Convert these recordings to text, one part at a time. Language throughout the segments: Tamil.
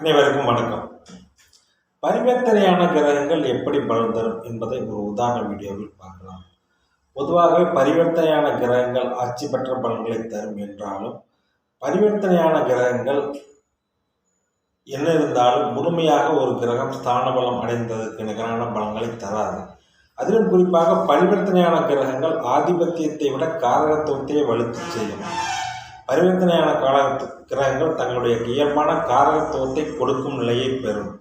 அனைவருக்கும் வணக்கம். பரிவர்த்தனையான கிரகங்கள் எப்படி பலன் தரும் என்பதை ஒரு உதாரண வீடியோவில் பார்க்கலாம். பொதுவாகவே பரிவர்த்தனையான கிரகங்கள் ஆட்சி பெற்ற பலன்களை தரும் என்றாலும் பரிவர்த்தனையான கிரகங்கள் என்ன இருந்தாலும் முழுமையாக ஒரு கிரகம் ஸ்தான பலம் அடைந்ததற்கு நிகரான பலன்களை தராது. அதிலும் குறிப்பாக பரிவர்த்தனையான கிரகங்கள் ஆதிபத்தியத்தை விட காரகத்துவத்தையே வலுத்து செய்யும். பரிவர்த்தனையான காலத்து கிரகங்கள் தங்களுடைய இயல்பான காரகத்துவத்தை கொடுக்கும் நிலையை பெறும்.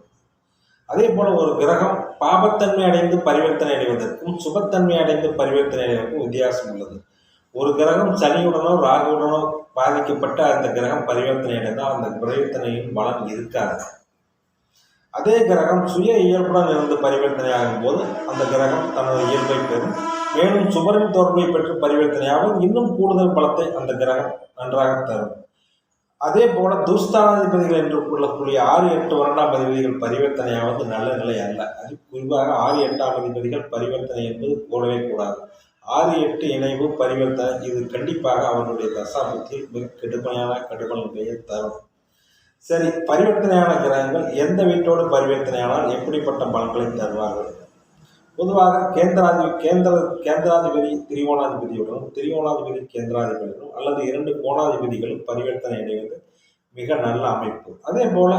அதே போல ஒரு கிரகம் பாபத்தன்மை அடைந்து பரிவர்த்தனை அடைவதற்கும் சுபத்தன்மை அடைந்து பரிவர்த்தனை அடைவதற்கும் வித்தியாசம் உள்ளது. ஒரு கிரகம் சனியுடனோ ராகுவுடனோ பாதிக்கப்பட்ட அந்த கிரகம் பரிவர்த்தனை அடைந்தால் அந்த பரிவர்த்தனையின் பலம் இருக்காது. அதே கிரகம் சுய இயல்புடன் இருந்து பரிவர்த்தனை போது அந்த கிரகம் தனது இயல்பை பெறும். மேலும் சுபரின் தொடர்பை பெற்று பரிவர்த்தனையாகவும் இன்னும் கூடுதல் பலத்தை அந்த கிரகம் நன்றாக தரும். அதே போல துஸ்தானாதிபதிகள் என்று கொள்ளக்கூடிய ஆறு எட்டு வருடாம் அதிபதிகள் பரிவர்த்தனையாவது நல்ல நிலை அல்ல. அது குறிப்பாக ஆறு எட்டாம் அதிபதிகள் பரிவர்த்தனை என்பது கூடவே கூடாது. ஆறு எட்டு இணைவு பரிவர்த்தனை இது கண்டிப்பாக அவர்களுடைய தசாபத்தில் மிக கடுமையான கடுமையை தரும். சரி பரிவர்த்தனையான கிரகங்கள் எந்த வீட்டோடு பரிவர்த்தனையானால் எப்படிப்பட்ட பலன்களை தருவார்கள்? பொதுவாக கேந்திராதி கேந்திர கேந்திராதிபதி திரிகோணாதிபதியுடனும் திரிகோணாதிபதி கேந்திராதிபதியுடனும் அல்லது இரண்டு கோணாதிபதிகளும் பரிவர்த்தனை அடைவது மிக நல்ல அமைப்பு. அதே போல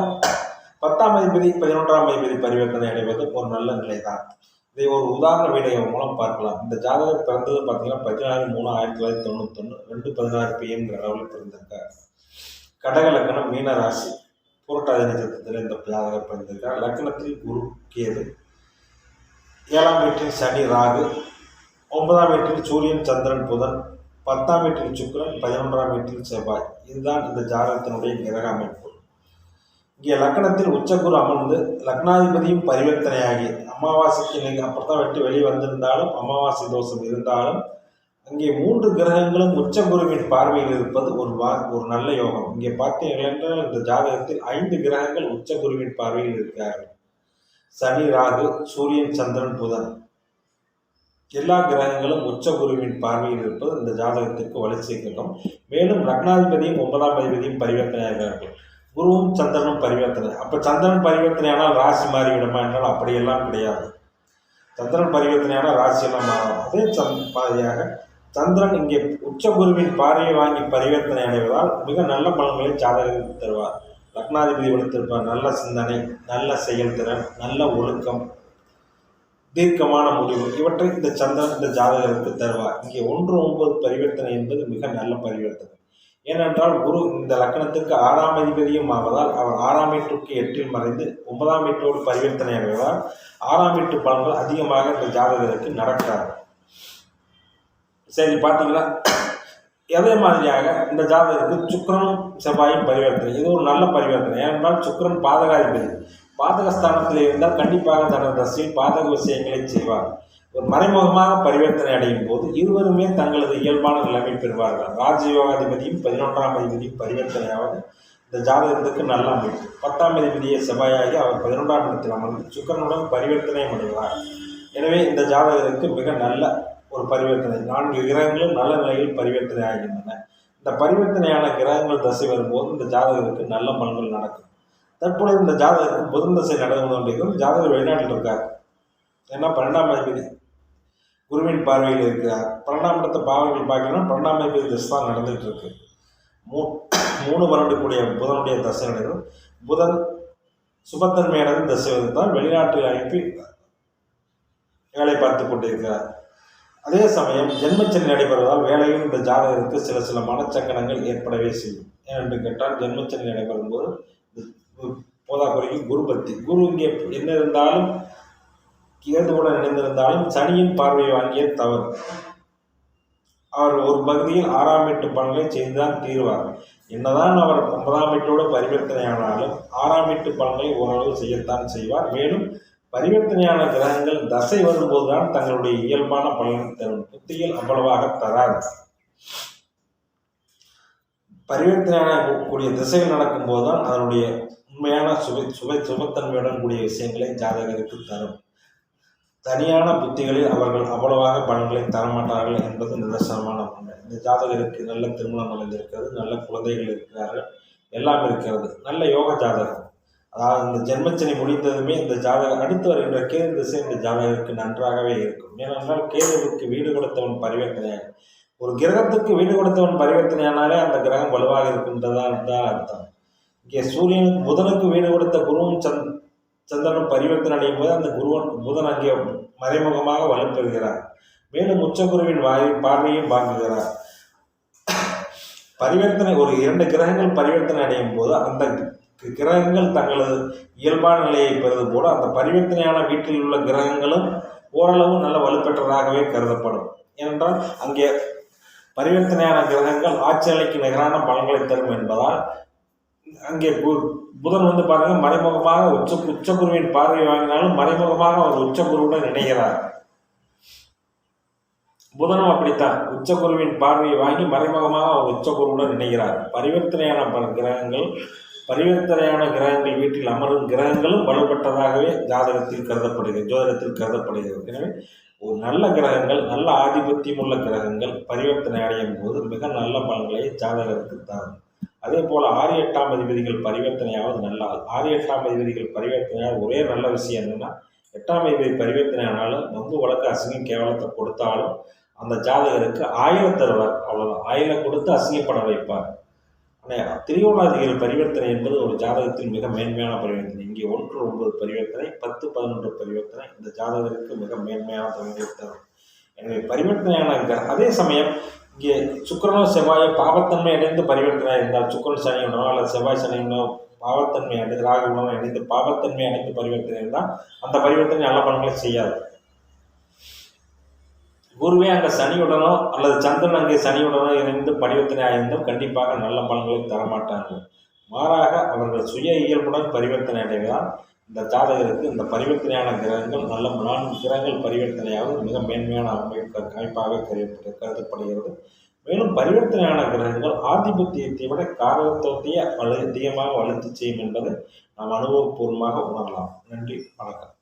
பத்தாம் அதிபதி பதினொன்றாம் அதிபதி பரிவர்த்தனை அடைவது ஒரு நல்ல நிலைதான். இதை ஒரு உதாரண வீடியோ மூலம் பார்க்கலாம். இந்த ஜாதகர் பிறந்தது பார்த்தீங்கன்னா பதினாறு மூணு ஆயிரத்தி தொள்ளாயிரத்தி தொண்ணூத்தொன்று ரெண்டு பதினாறு பிஎம்ங்கிற அளவில் பிறந்திருக்கார். கடக லக்கணம் மீனராசி. புரட்டாதி நட்சத்திரத்தில் இந்த ஜாதகர் பிறந்திருக்கார். லக்னத்தில் குரு கேது ஏழாம் வீட்டில் சனி ராகு ஒன்பதாம் வீட்டில் சூரியன் சந்திரன் புதன் பத்தாம் வீட்டில் சுக்கிரன் பதினொன்றாம் வீட்டில் செவ்வாய். இதுதான் இந்த ஜாதகத்தினுடைய கிரக அமைப்பு. இங்கே லக்னத்தில் உச்சகுரு அமர்ந்து லக்னாதிபதியும் பரிவர்த்தனையாகி அமாவாசைக்கு நீங்கள் அப்புறத்தான் விட்டு வெளியே வந்திருந்தாலும் அமாவாசை தோஷம் இருந்தாலும் அங்கே மூன்று கிரகங்களும் உச்சகுருவின் பார்வையில் இருப்பது ஒரு வா ஒரு நல்ல யோகம். இங்கே பார்த்தீர்கள் என்றால் இந்த ஜாதகத்தில் ஐந்து கிரகங்கள் உச்சகுருவின் பார்வையில் இருக்கிறார்கள் சனி ராகு சூரியன் சந்திரன் புதன். எல்லா கிரகங்களும் உச்ச குருவின் பார்வையில் இருப்பது இந்த ஜாதகத்திற்கு வலி சேர்க்கணும் மேலும் லக்னாதிபதியும் ஒன்பதாம் அதிபதியும் பரிவர்த்தனையாகிறார்கள் குருவும் சந்திரனும் பரிவர்த்தனை. அப்போ சந்திரன் பரிவர்த்தனை ஆனால் ராசி மாறிவிடுமா என்றால் அப்படியெல்லாம் கிடையாது. சந்திரன் பரிவர்த்தனையானால் ராசியெல்லாம் மாறும் அதே சந் மாதிரியாக சந்திரன் இங்கே உச்ச குருவின் பார்வையை வாங்கி பரிவர்த்தனை அடைவதால் மிக நல்ல பலன்களை ஜாதகத்தில் தருவார். லக்னாதிபதி வளர்த்திருப்பார் நல்ல சிந்தனை நல்ல செயல்திறன் நல்ல ஒழுக்கம் தீர்க்கமான முடிவு. இவற்றை இந்த சந்திரன் இந்த ஜாதகருக்கு தருவார். இங்கே ஒன்று ஒன்பது பரிவர்த்தனை என்பது மிக நல்ல பரிவர்த்தனை. ஏனென்றால் குரு இந்த லக்கணத்திற்கு ஆறாம் அதிபதியும் ஆவதால் அவர் ஆறாம் வீட்டுக்கு எட்டில் மறைந்து ஒன்பதாம் வீட்டோடு பரிவர்த்தனை அடைவதால் ஆறாம் வீட்டு பலன்கள் அதிகமாக இந்த ஜாதகருக்கு நடக்கிறார் சரி பார்த்தீங்களா? அதே மாதிரியாக இந்த ஜாதகருக்கு சுக்கரனும் செவ்வாயும் பரிவர்த்தனை. இது ஒரு நல்ல பரிவர்த்தனை. ஏனென்றால் சுக்கரன் பாதகாதிபதி. பாதகஸ்தானத்தில் இருந்தால் கண்டிப்பாக தனது தசையில் பாதக விஷயங்களை செய்வார். ஒரு மறைமுகமாக பரிவர்த்தனை அடையும் போது இருவருமே தங்களது இயல்பான நிலைமை பெறுவார்கள். ராஜயோகாதிபதியும் பதினொன்றாம் அதிபதியும் பரிவர்த்தனையாவது இந்த ஜாதகத்துக்கு நல்ல அமைப்பு. பத்தாம் அதிபதியை செவ்வாயாகி அவர் பதினொன்றாம் இடத்தில் அமர்ந்து சுக்கரனுடன் பரிவர்த்தனை அடைவார். எனவே இந்த ஜாதகருக்கு மிக நல்ல ஒரு பரிவர்த்தனை. நான்கு கிரகங்களும் நல்ல நிலையில் பரிவர்த்தனை ஆகின்றன. இந்த பரிவர்த்தனையான கிரகங்கள் தசை வரும்போது இந்த ஜாதகருக்கு நல்ல பலன்கள் நடக்கும். தற்பொழுது இந்த ஜாதகருக்கு புதன் தசை நடந்து கொண்டிருக்கிறது ஜாதகர் வெளிநாட்டில் இருக்கார். ஏன்னா பன்னெண்டாம் அதிபதி குருவின் பார்வையில் இருக்கிறார். பன்னெண்டாம் இடத்த பாவங்கள் பார்க்கணும்னா பன்னெண்டாம் அதிபதி தசை தான் நடந்துகிட்டு இருக்கு. மூ மூணு வருடக்கூடிய புதனுடைய தசை நடக்கும். புதன் சுபத்தன்மையானது தசை தான் வெளிநாட்டில் அனுப்பி வேலை பார்த்து கொண்டிருக்கிறார். அதே சமயம் ஜென்மச்சனி நடைபெறுவதால் வேலையில் இந்த ஜாதகருக்கு சில சில மனச்சங்கடங்கள் ஏற்படவே செய்யும். ஏனென்று கேட்டால் ஜென்மச்சனி நடைபெறும் போது போதாக்குறைக்கு குரு பக்தி. குரு இங்கே என்ன இருந்தாலும் கேதுவுடன் இணைந்திருந்தாலும் சனியின் பார்வையை வாங்கிய தவறு. அவர் ஒரு பகுதியில் ஆறாம் எட்டு பலன்களை செய்துதான் தீர்வார். என்னதான் அவர் ஒன்பதாம் எட்டோடு பரிவர்த்தனையானாலும் ஆறாம் எட்டு பலன்களை ஓரளவு செய்யத்தான் செய்வார். மேலும் பரிவர்த்தனையான கிரகங்கள் தசை வரும்போதுதான் தங்களுடைய இயல்பான பலனை தரும். புத்தியில் அவ்வளவாக தராது. பரிவர்த்தனையான கூடிய திசைகள் நடக்கும்போது தான் அதனுடைய உண்மையான சுவை சுவை சுபத்தன்மையுடன் கூடிய விஷயங்களை ஜாதகருக்கு தரும். தனியான புத்திகளில் அவர்கள் அவ்வளவாக பலன்களை தரமாட்டார்கள் என்பது நிதர்சனமான உண்மை. இந்த ஜாதகருக்கு நல்ல திருமணம் நடந்திருக்கிறது நல்ல குழந்தைகள் இருக்கிறார்கள் எல்லாம் இருக்கிறது. நல்ல யோக ஜாதகம். அதாவது இந்த ஜென்மச்சனி முடிந்ததுமே இந்த ஜாதகம் அடுத்து வருகின்ற கேது திசை இந்த ஜாதகத்துக்கு நன்றாகவே இருக்கும். ஏனென்றால் கேதுவுக்கு வீடு கொடுத்தவன் பரிவர்த்தனையாக ஒரு கிரகத்துக்கு வீடு கொடுத்தவன் பரிவர்த்தனையானாலே அந்த கிரகம் வலுவாக இருக்கின்றதா தான் அர்த்தம். இங்கே சூரியன் புதனுக்கு வீடு கொடுத்த குருவும் சந்த் சந்திரனும் பரிவர்த்தனை அடையும் போது அந்த குருவன் புதன் அங்கே மறைமுகமாக வலுப்பெறுகிறார் மேலும் உச்சகுருவின் வாய் பார்வையும் வாங்குகிறார் பரிவர்த்தனை ஒரு இரண்டு கிரகங்கள் பரிவர்த்தனை அடையும் போது அந்த கிரகங்கள் தங்களது இயல்பான நிலையை பெறுவது போல அந்த பரிவர்த்தனையான வீட்டில் உள்ள கிரகங்களும் ஓரளவு நல்ல வலுப்பெற்றதாகவே கருதப்படும். ஏனென்றால் அங்கே பரிவர்த்தனையான கிரகங்கள் ஆட்சி நிலைக்கு நிகரான பலன்களை தரும் என்பதால் அங்கே புதன் வந்து பாருங்க மறைமுகமாக உச்ச உச்சகுருவின் பார்வை வாங்கினாலும் மறைமுகமாக அவர் உச்சகுருவுடன் இணைகிறார். புதனும் அப்படித்தான் உச்சகுருவின் பார்வையை வாங்கி மறைமுகமாக அவர் உச்சகுருவுடன் இணைகிறார். பரிவர்த்தனையான பல கிரகங்கள் பரிவர்த்தனையான கிரகங்கள் வீட்டில் அமரும் கிரகங்களும் வலுப்பட்டதாகவே ஜாதகத்தில் கருதப்படுகிறது ஜோதிடத்தில் கருதப்படுகிறது. எனவே ஒரு நல்ல கிரகங்கள் நல்ல ஆதிபத்தியம் உள்ள கிரகங்கள் பரிவர்த்தனை அடையும் போது மிக நல்ல பலன்களை ஜாதகத்துக்கு தரும். அதே போல் ஆறு எட்டாம் அதிபதிகள் பரிவர்த்தனையாவது நல்லா ஆறு எட்டாம் அதிபதிகள் பரிவர்த்தனையாக ஒரே நல்ல விஷயம் என்னென்னா எட்டாம் அதிபதி பரிவர்த்தனை ஆனாலும் வந்து வழக்கு அசிங்கம் கேவலத்தை கொடுத்தாலும் அந்த ஜாதகருக்கு ஆயிரம் தருவார் அவ்வளோதான் ஆயிரம் கொடுத்து அசிங்கப்பட வைப்பார். திரிகோணாதிகள் பரிவர்த்தனை என்பது ஒரு ஜாதகத்தில் மிக மேன்மையான பரிவர்த்தனை. இங்கே ஒன்று ஒன்பது பரிவர்த்தனை பத்து பதினொன்று பரிவர்த்தனை. இந்த ஜாதகத்திற்கு மிக மேன்மையான பரிவர்த்தனை. எனவே பரிவர்த்தனையான அதே சமயம் இங்கே சுக்கரனோ செவ்வாயோ பாவத்தன்மை அடைந்து பரிவர்த்தனை இருந்தால் சுக்கரன் சனியுடனோ அல்லது செவ்வாய் சனியுடனோ பாவத்தன்மை அடைந்து ராகுடனோ இணைந்து பாவத்தன்மை அடைந்து பரிவர்த்தனை இருந்தால் அந்த பரிவர்த்தனை நல்ல பலன்களை செய்யாது. குருவே அங்கே சனியுடனோ அல்லது சந்திரன் அங்கே சனியுடனோ இணைந்து பரிவர்த்தனை ஆயிருந்தால் கண்டிப்பாக நல்ல பலன்களை தரமாட்டார்கள் மாறாக அவர்கள் சுய இயல்புடன் பரிவர்த்தனை அடைவதால் இந்த ஜாதகருக்கு இந்த பரிவர்த்தனையான கிரகங்கள் நல்ல நான்கு கிரகங்கள் பரிவர்த்தனையாகவும் மிக மேன்மையான அமைப்பு அமைப்பாக கருதப்படுகிறது. மேலும் பரிவர்த்தனையான கிரகங்கள் ஆதிபத்தியத்தை விட காரகத்துவத்தையே வலு அதிகமாக வளர்த்து செய்யும் என்பதை நாம் அனுபவபூர்வமாக உணரலாம். நன்றி வணக்கம்.